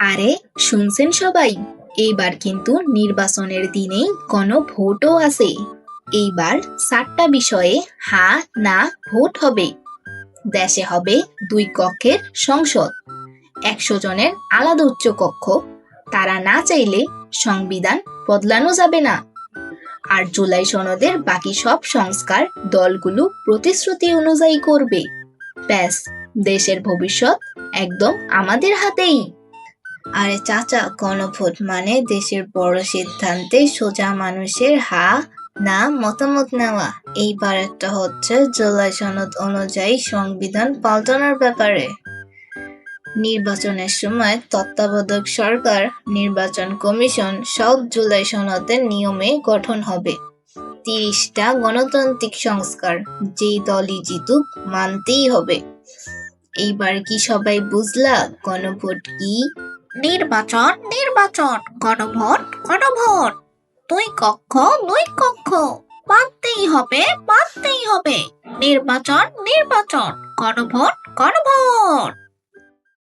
আরে, শুনছেন সবাই? এইবার কিন্তু নির্বাচনের দিনেই গণভোটও আছে। এইবার চারটা বিষয়ে হা, না, ভোট হবে। দেশে হবে দুই কক্ষের সংসদ। একশো জনের আলাদা উচ্চ কক্ষ। তারা না চাইলে সংবিধান বদলানো যাবে না। আর জুলাই সনদের বাকি সব সংস্কার দলগুলো প্রতিশ্রুতি অনুযায়ী করবে। ব্যাস, দেশের ভবিষ্যৎ একদম আমাদের হাতেই। আরে চাচা, গণভোট মানে দেশের বড় সিদ্ধান্তে সোজা মানুষের হা, না, মতামত নেওয়া। এইবার একটা হচ্ছে জুলাই সনদ অনুযায়ী সংবিধান পাল্টানোর ব্যাপারে। নির্বাচনের সময় তত্ত্বাবধায়ক সরকার, নির্বাচন কমিশন সব জুলাই সনদের নিয়মে গঠন হবে। তিরিশটা গণতান্ত্রিক সংস্কার, যেই দলই জিতুক মানতেই হবে। এইবার কি সবাই বুঝলা গণভোট কি নির্বাচন নির্বাচন, গণভোট গণভোট। দুই কক্ষ দুই কক্ষ। মানতেই হবে মানতেই হবে। নির্বাচন নির্বাচন, গণভোট গণভোট।